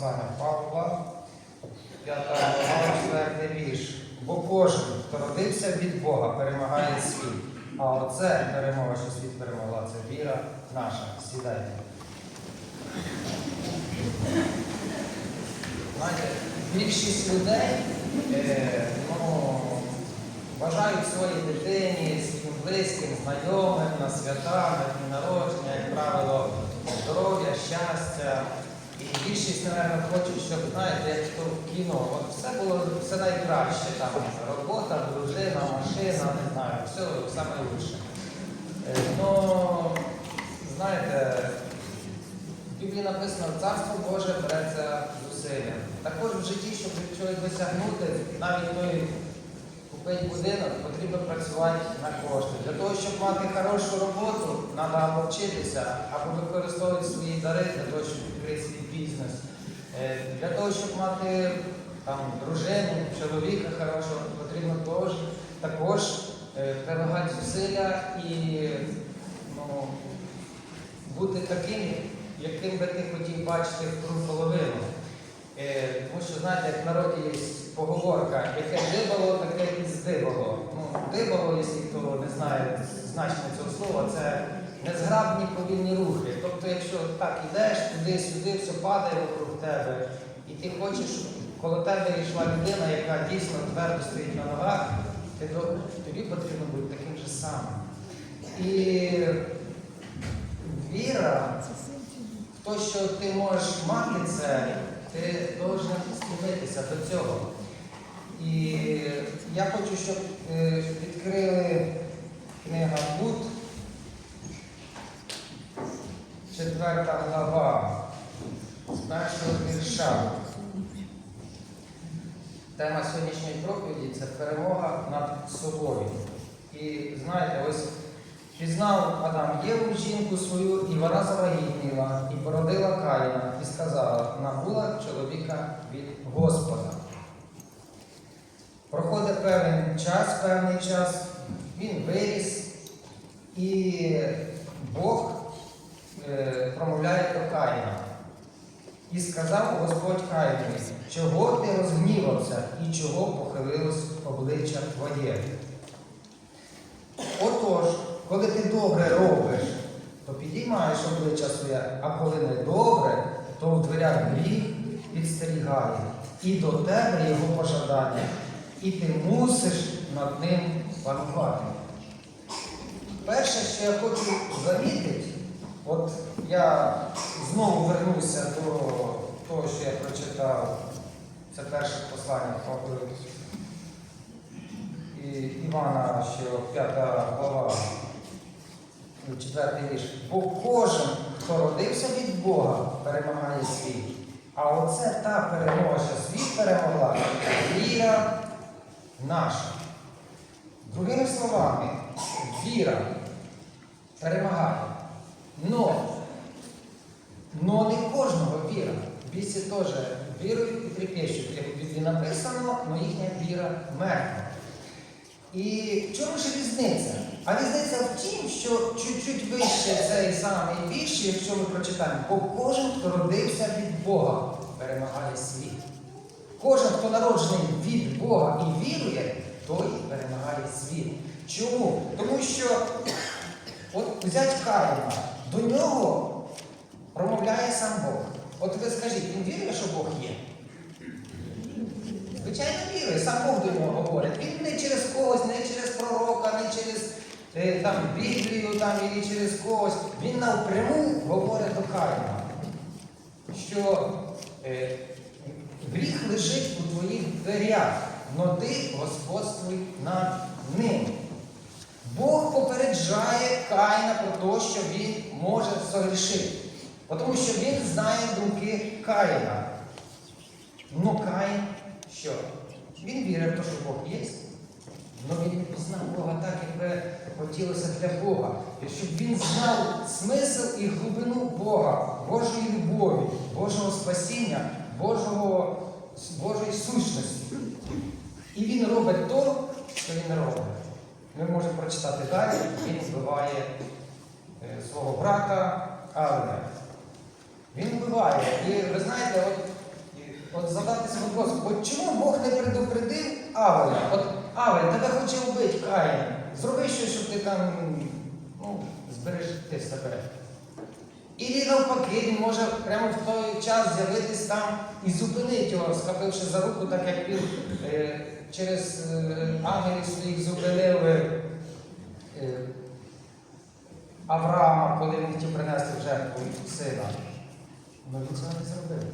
послання Павла, 5 глава, 4 вірш. Бо кожен, хто родився від Бога, перемагає світ. А оце перемога, що світ перемогла, це віра наша. Сідайте. Більшість людей е, ну, бажають своїй дитині, своїм близьким, знайомим на свята, на народження, як правило, здоров'я, щастя. І більшість, мабуть, хочуть, щоб, знаєте, як то в кіно, от все було все найкраще. Там робота, дружина, машина, не знаю, все саме лучше. Е, знаєте, в Біблії написано, царство Боже береться зусилля. Також в житті, щоб чогось досягнути, навіть той купити будинок, потрібно працювати на кошти. Для того, щоб мати хорошу роботу, треба або вчитися, або використовувати свої дари для того, щоб відкрити свій бізнес. Е, Для того, щоб мати там, дружину, чоловіка хорошого, потрібно також, також е, прилагати зусилля і ну, бути таким, яким би ти хотів бачити в другу половину. Е, тому що, знаєте, як в народі є поговорка, яке дибало, таке і здибало. Ну, дибало, якщо хто не знає значення цього слова, це незграбні повільні рухи. Тобто, якщо так ідеш, туди-сюди, все падає вокруг тебе, і ти хочеш, коло тебе йшла людина, яка дійсно твердо стоїть на ногах, ти, тобі потрібно бути таким же самим. І віра в те, що ти можеш мати це, ти должен стремитися до цього. І я хочу, щоб е, відкрили книга Буд, четверта глава, з першого вірша. Тема сьогоднішньої проповіді це перемога над собою. І знаєте, ось пізнав Адам Єву жінку свою, і вона завагітніла, і породила Каїна, і сказала, набула чоловіка від Господа. Проходить певний час, певний час, він виріс, і Бог промовляє до Каїна. І сказав Господь Каїнові, чого ти розгнівався і чого похилилось обличчя твоє. Отож, коли ти добре робиш, то підіймаєш обличчя своє, а коли не добре, то в дверях гріх підстерігає, і до тебе його пожадання, і ти мусиш над ним панувати. Перше, що я хочу замітити, от я знову вернуся до того, що я прочитав, це перше послання і Івана, що п'ята глава, четвертий вірш. Бо кожен, хто родився від Бога, перемагає світ. А оце та перемога, що світ перемогла, віра наша. Другими словами, віра перемагає. Но, но не кожного віра. Бійці теж вірують і трепещуть. Як в Біблії написано, але їхня віра мертва. І в чому ж різниця? А різниця в тім, що чуть-чуть вище цей самий вірш, якщо ми прочитаємо, бо кожен, хто родився від Бога, перемагає світ. Кожен, хто народжений від Бога і вірує, той перемагає світ. Чому? Тому що от взять Каїна, до нього промовляє сам Бог. От ви скажіть, він вірує, що Бог є? Звичайно, вірує, сам Бог до нього говорить. Він не через когось, не через пророка, не через е, там, Біблію там, і через когось. Він напряму говорить до Каїна, що е, гріх лежить у твоїх дверях, но ти господствуй над ним. Бог попереджає Каїна про те, що він може согрішити. Тому що він знає думки Каїна. Ну Каїн що? Він вірив в те, що Бог є, але він не пізнав Бога так, як би хотілося для Бога. Щоб він знав смисл і глибину Бога, Божої любові, Божого спасіння, Божого, Божої сущності. І він робить то, що він робить. Ми можемо прочитати далі, він вбиває е, свого брата Авеля. Він вбиває. І ви знаєте, от от задатися вопрос, от чому Бог не предупредив Авеля? От Авель, тебе хоче вбити Каїн. Зроби щось, щоб ти там ну, зберегти себе. І навпаки, він може прямо в той час з'явитись там і зупинити його, схопивши за руку, так як він е, через е, ангелів своїх зупинив е, Авраама, коли він хотів принести в жертву сина. Ну він цього не зробив.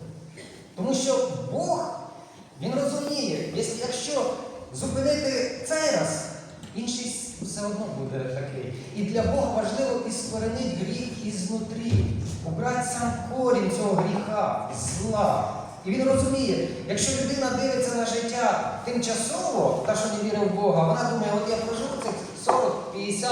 Тому що Бог, він розуміє, якщо зупинити цей раз, інший все одно буде такий. І для Бога важливо іскоренити гріх ізнутрі, убрати сам корінь цього гріха, зла. І він розуміє, якщо людина дивиться на життя тимчасово, та що не вірить в Бога, вона думає, от я проживу цих 40, 50,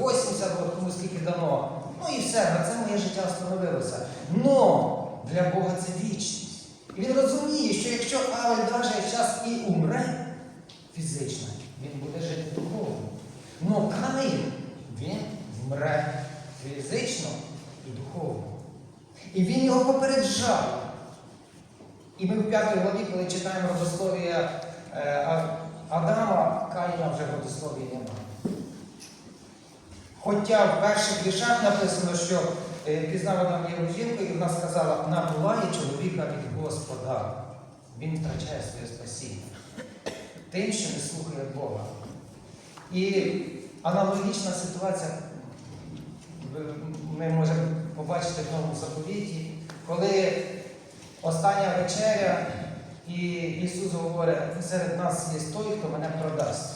80 років, кому скільки дано. Ну і все, на це моє життя встановилося. Но для Бога це вічність. І він розуміє, що якщо Авель навіть час і умре фізично, він буде жити духовно. Но Каїн, він вмре фізично і духовно. І він його попереджав. І ми в п'ятій главі, коли читаємо родослов'я е, Адама, Каїна вже в родослов'ї немає. Хоча в перших віршах написано, що е, пізнав Адам Єву жінку, і вона сказала, набуває чоловіка від Господа. Він втрачає своє спасіння. Тим, що не слухає Бога. І аналогічна ситуація ми можемо побачити в новому заповіті, коли остання вечеря, і Ісус говорить, серед нас є той, хто мене продасть.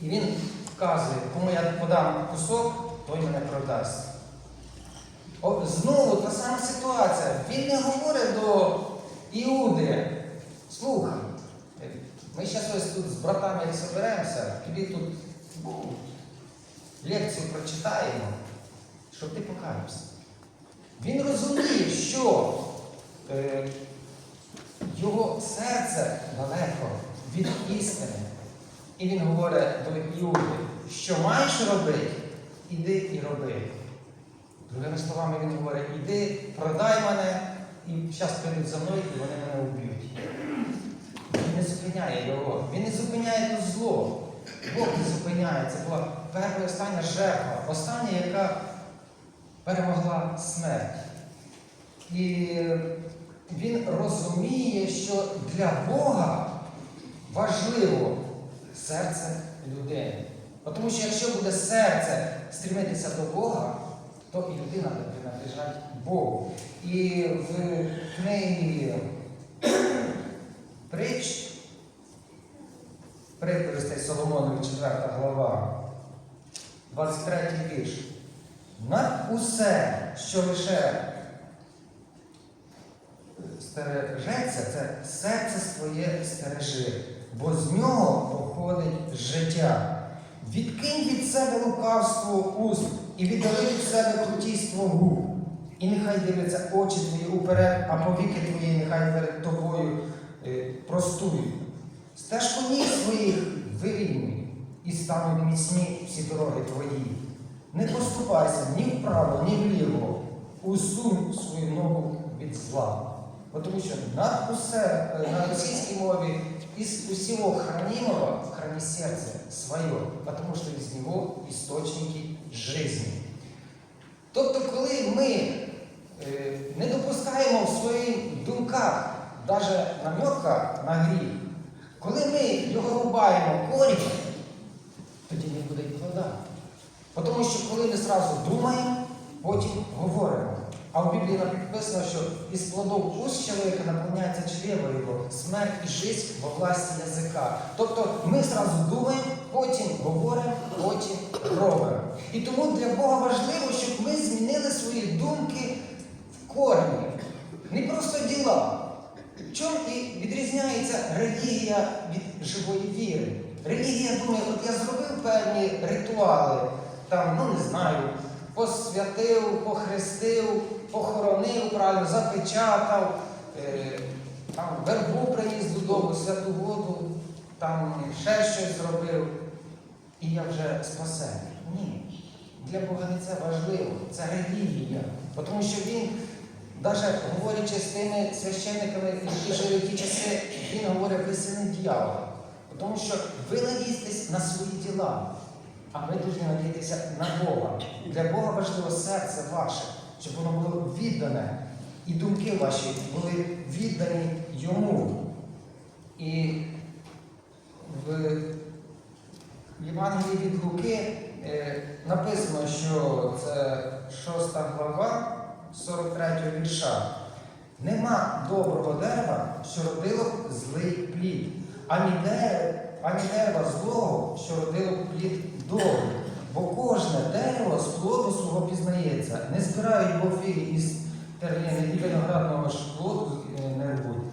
І Він вказує, кому я подам кусок, той мене продасть. Знову та сама ситуація. Він не говорить до Іуди. Слухай, ми зараз ось тут з братами як соберемося, тобі тут ну, лекцію прочитаємо, щоб ти покаявся. Він розуміє, що його серце далеко від істини. І він говорить до Іуди, що маєш робити, іди і роби. Другими словами, він говорить, іди, продай мене, і зараз прийдуть за мною, і вони мене вб'ють. Він не зупиняє його, він не зупиняє то зло. Бог не зупиняє. Це була перша остання жертва, остання, яка перемогла смерть. І він розуміє, що для Бога важливо серце людини. Тому що якщо буде серце стремитися до Бога, то і людина буде принадлежати Богу. І в книгі притч, приповістей Соломонові, 4 глава, 23 вірш. Над усе, що лише стережеться, це серце своє стережи, бо з нього походить життя. Відкинь від себе лукавство уст і віддали від себе крутійство губ. І нехай дивляться очі твої уперед, а повіки твої нехай перед тобою е, простують. Стежку ніг своїх вирівнюй і стануть міцні всі дороги твої. Не поступайся ні вправо, ні вліво. Усунь свою ногу від зла. Тому що над усе, е, на російській мові из усего хранимого храни серце своє, тому що із нього істочники жизни. Тобто, коли ми е, не допускаємо в своїх думках навіть намека на гріх, коли ми його рубаємо корінь, тоді він буде і плода. Тому що коли ми зразу думаємо, потім говоримо. А в Біблії написано, що із плодов уст чоловіка наповняється чрево його, смерть і життя во власті язика. Тобто ми зразу думаємо, потім говоримо, потім робимо. І тому для Бога важливо, щоб ми змінили свої думки в корені. Не просто діла. В чому і відрізняється релігія від живої віри? Релігія думає, от я зробив певні ритуали, там, ну не знаю, посвятив, похрестив, похоронив, правильно, запечатав, е, там вербу приніс додому, святу воду, там ще щось зробив, і я вже спасений. Ні. Для Бога не це важливо, це релігія. Тому що Він Навіть говорячи з тими священниками, які жили в ті часи, він говорить, ви сини дьявола. Тому що ви надієтесь на свої діла, а ми повинні надіятися на Бога. Для Бога важливо серце ваше, щоб воно було віддане. І думки ваші були віддані йому. І в Євангелії від Луки е, написано, що це 6 глава 43 вірша. Нема доброго дерева, що родило злий плід, ані дерева, ані дерева злого, що родило плід добрий. Бо кожне дерево з плоду свого пізнається. Не збирають бо фіги із терлини і виноградного плоду е, не рвуть.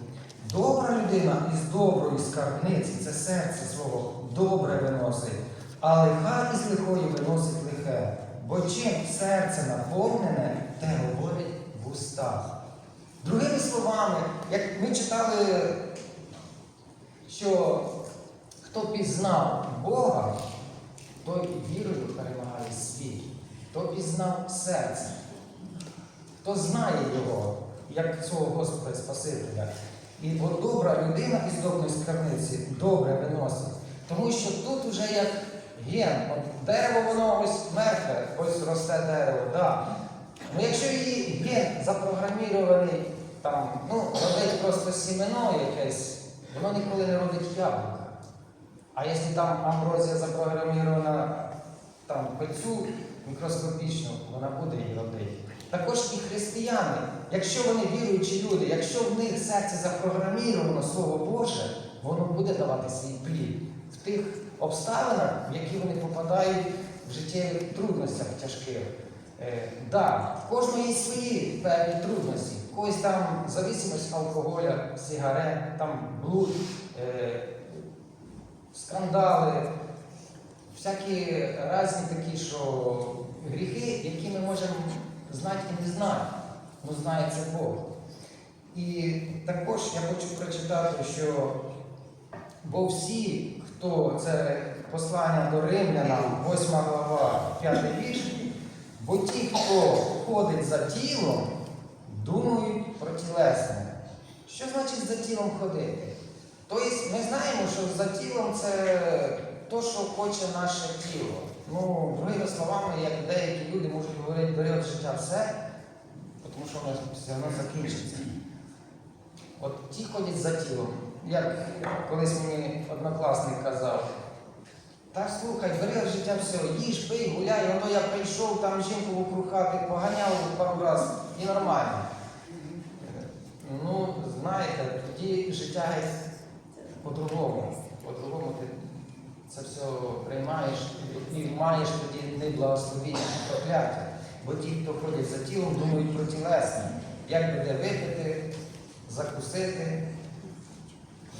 Добра людина із доброї скарбниці, це серце свого, добре виносить, а лиха із лихої виносить лихе. Бо чим серце наповнене, те говорить в устах. Другими словами, як ми читали, що хто пізнав Бога, той вірою перемагає світ, хто пізнав серце, хто знає його, як свого Господа Спасителя. І от добра людина із доброї скарбниці добре виносить. Тому що тут вже як ген. От дерево воно ось мертве, ось росте дерево. Да. Ну якщо її ген запрограмірований, там, ну, родить просто сімено якесь, воно ніколи не родить яблука. А якщо там амброзія запрограмірована там пильцю мікроскопічну, вона буде її родити. Також і християни, якщо вони віруючі люди, якщо в них серце запрограміровано Слово Боже, воно буде давати свій плід в тих обставинах, в які вони попадають в життєвих трудностях тяжких. Е, да, в кожного є свої певні трудності. Когось там зависимость алкоголя, сигарет, там блуд, е, скандали, всякі різні такі, що гріхи, які ми можемо знати і не знати. Ну, знає це Бог. І також я хочу прочитати, що бо всі, хто це послання до римлянам, 8 глава, 5 вірш, бо ті, хто ходить за тілом, думають про тілесне. Що значить за тілом ходити? Тобто ми знаємо, що за тілом це то, що хоче наше тіло. Ну, другими словами, як деякі люди можуть говорити, від життя все, тому що воно все одно закінчиться. От ті ходять за тілом. Як колись мені однокласник казав, та слухай, бери життя все, їж, пий, гуляй, воно я прийшов, там жінку вокруг хати поганяв пару разів і нормально. Ну, знаєте, тоді життя по-другому. По-другому ти це все приймаєш і маєш тоді не благословіння, прокляття. Бо ті, хто ходять за тілом, думають про тілесне. Як буде випити, закусити,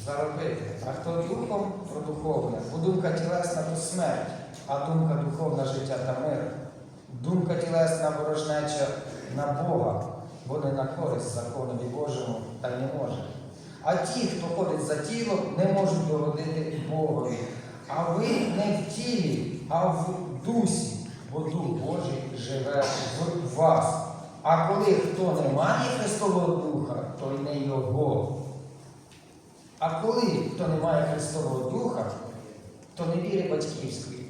заробити. А хто духом про духовне, бо думка тілесна то смерть, а думка духовна життя та мир. Думка тілесна ворожнеча на Бога, бо не на користь законові Божому та й не може. А ті, хто ходить за тілом, не можуть догодити Богові. А ви не в тілі, а в дусі, бо Дух Божий живе в вас. А коли хто не має Христового Духа, то й не Його. А коли хто не має Христового Духа, то не віри батьківської.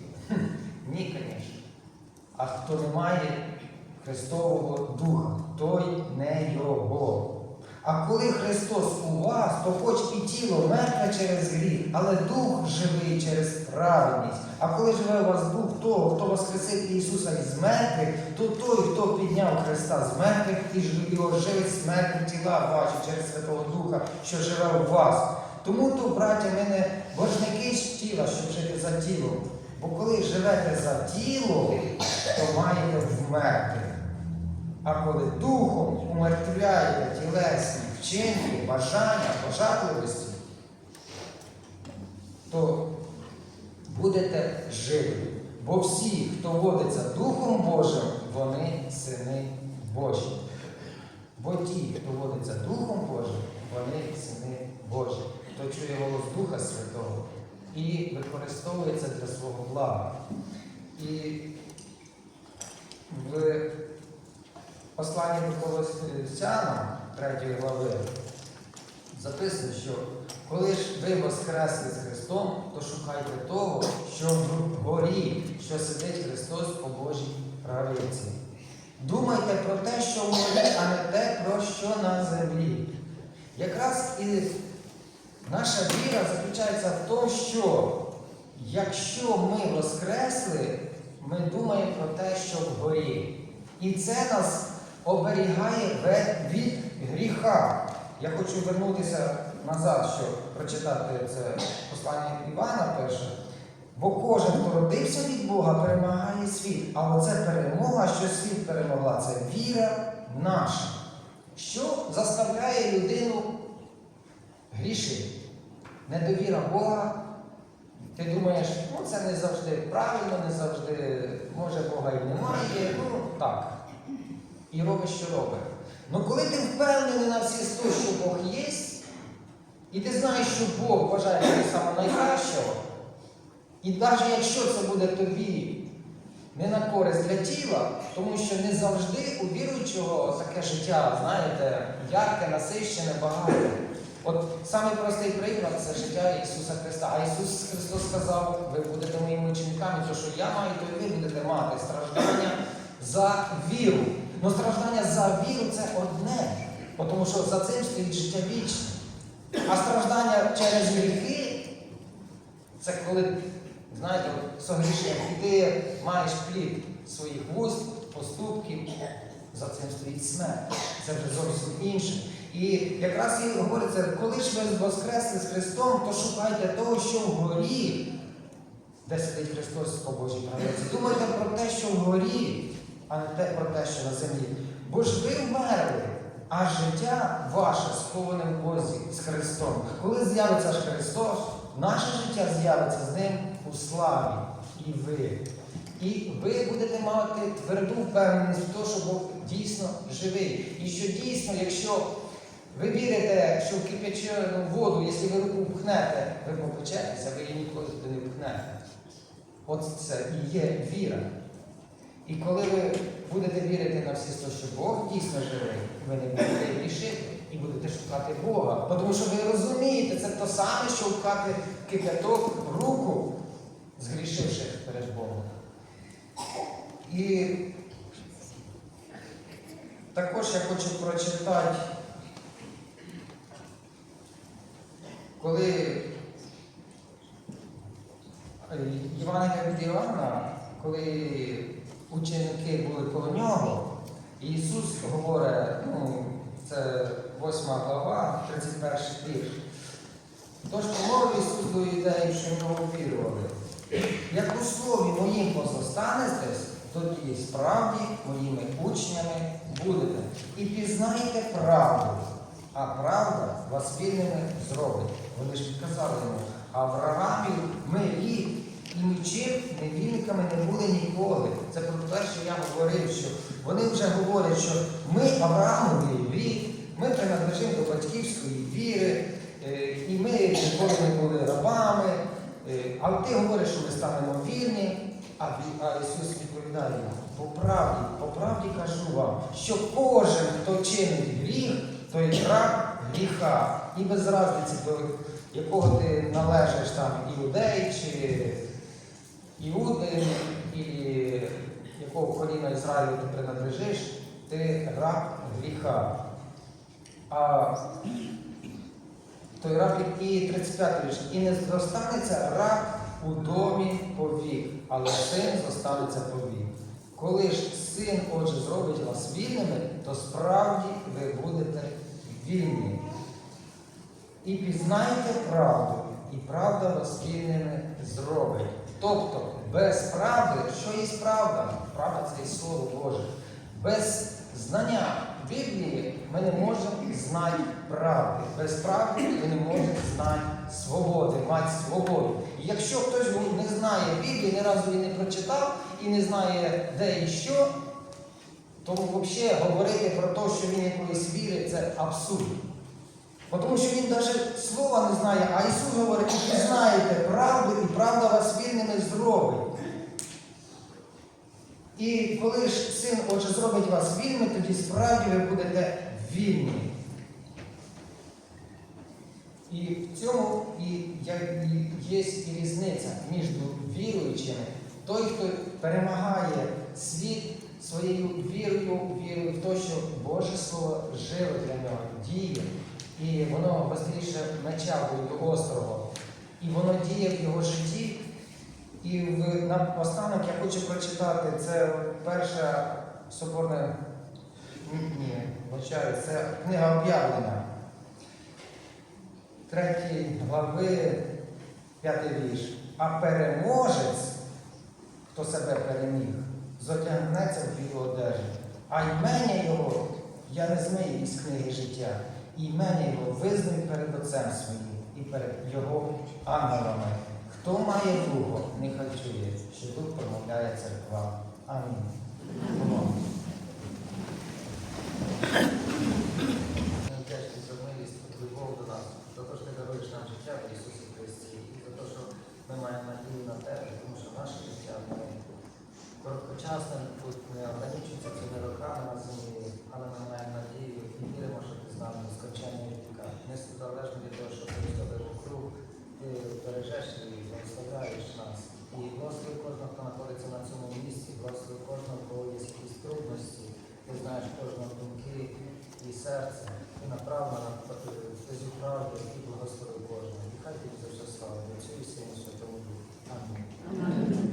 Ні, звісно. А хто не має Христового Духа, той не Його. А коли Христос у вас, то хоч і тіло мертве через гріх, але дух живий через праведність. А коли живе у вас дух того, хто воскресив Ісуса із мертвих, то той, хто підняв Христа з мертвих і оживить смертні тіла ваші через Святого Духа, що живе у вас. Тому то, браття, ми не боржники ж тіла, щоб жити за тілом. Бо коли живете за тілом, то маєте вмерти. А коли духом умертвляєте тілесні вчинки, бажання, пожадливості, то будете живі. Бо всі, хто водиться Духом Божим, вони сини Божі. Бо ті, хто водиться Духом Божим, вони сини Божі. Хто чує голос Духа Святого і використовується для свого блага. І в посланні до Колосянам 3 глави записано, що коли ж ви воскресли з Христом, то шукайте того, що вгорі, що сидить Христос по Божій правиці. Думайте про те, що вгорі, а не те, про що на землі. Якраз і наша віра заключається в тому, що якщо ми воскресли, ми думаємо про те, що вгорі. І це нас оберігає від гріха. Я хочу вернутися назад, щоб прочитати це послання Івана перше. Бо кожен, хто родився від Бога, перемагає світ. А оце перемога, що світ перемогла, це віра наша, що заставляє людину грішити. Недовіра Бога. Ти думаєш, ну це не завжди правильно, не завжди, може Бога і немає. Ну так. І робиш, що робиш. Ну коли ти впевнений на всі сто, що Бог є, і ти знаєш, що Бог бажає тобі саме найкращого, і навіть якщо це буде тобі не на користь для тіла, тому що не завжди у віруючого таке життя, знаєте, ярке, насищене, багате. От самий простий приклад це життя Ісуса Христа. А Ісус Христос сказав, ви будете моїми учениками, то що я маю, то і ви будете мати страждання за віру. Ну страждання за віру це одне, тому що за цим стоїть життя вічне. А страждання через гріхи це коли, знаєте, от согрішення, і ти маєш плід своїх вуст, поступків, за цим стоїть смерть. Це вже зовсім інше. І якраз і говориться, коли ж ви воскресли з Христом, то шукайте того, що вгорі, де сидить Христос по Божій правиці. Думайте про те, що вгорі, а не те про те, що на землі. Бо ж ви вмерли, а життя ваше сховане в Бозі з Христом. Коли з'явиться ж Христос, наше життя з'явиться з Ним у славі. І ви. І ви будете мати тверду впевненість в те, що Бог дійсно живий. І що дійсно, якщо ви вірите, що в кипячену воду, якщо ви руку пхнете, ви попечетеся, ви її ніколи туди не пхнете. От це і є віра. І коли ви будете вірити на всі сто, що Бог дійсно живий, ви не будете грішити і будете шукати Бога. Тому що ви розумієте, це те саме, що вкати кипяток в руку, згрішивши перед Богом. І також я хочу прочитати, коли Євангелія від коли ученики були коло нього, і Ісус говорить, ну, це 8 глава, 31 вірш. Тож промовив Ісус до юдеїв, що нього вірували. Як у слові моїм позостанетесь, тоді справді моїми учнями будете. І пізнаєте правду, а правда вас вільними зробить. Вони ж підказали йому, Авраамів ми рік і нічим невільниками не були ніколи. Це про те, що я говорив, що вони вже говорять, що ми Авраамові рік, ми принадлежимо до батьківської віри, е, і ми ніколи не були рабами. Е, А ти говориш, що ми станемо вільні, а Ісус відповідає йому, по правді, по правді кажу вам, що кожен, хто чинить гріх, той раб гріха. І без разниці, до якого ти належиш там іудей чи іуди, і якого коліна Ізраїлю ти принадлежиш, ти раб гріха. А той раб, який 35 вірш, і не зостанеться раб у домі повік, але син зостанеться повік. Коли ж син, отже, зробить вас вільними, то справді ви будете вільні. І пізнаєте правду, і правда вас вільними зробить. Тобто, без правди, що є правда? Правда це і Слово Боже. Без знання Біблії ми не можемо знати правди. Без правди ми не можемо знати свободи, мати свободу. І якщо хтось не знає Біблії, ні разу її не прочитав і не знає, де і що, то взагалі говорити про те, що він якоїсь віри, це абсурд. Тому що він навіть слова не знає, а Ісус говорить, ви знаєте правду, і правда вас вільними зробить. І коли ж син отже зробить вас вільними, тоді справді ви будете вільні. І в цьому і є і різниця між віруючими. Той, хто перемагає світ своєю вірою, вірою в те, що Боже Слово живе для нього, діє, і воно гостріше меча буде острого. І воно діє в його житті. І в, на останок я хочу прочитати, це перша соборна, ні, вибачаю, це книга об'явлення. Третій глави, п'ятий вірш. А переможець, хто себе переміг, зотягнеться в білу одежу. А ймення його я не змию із книги життя. І його визнаю перед Отцем своїм і перед його ангелами. Хто має вухо, нехай чує, що Дух промовляє церква. Амінь. Короткочасне, тут не ограничується цими роками на землі, але ми маємо надію і віримо, що ти з нами до скончання віка. Ми залежно від того, що ти робиш круг, ти бережеш і благословляєш нас. І благослови кожного, хто знаходиться на цьому місці, благослови кожного, кого є якісь трудності, ти знаєш кожного думки і серце, і направлена на вказів правди, і благослови кожного. І хай тобі за все слава, Отцю і Сину, і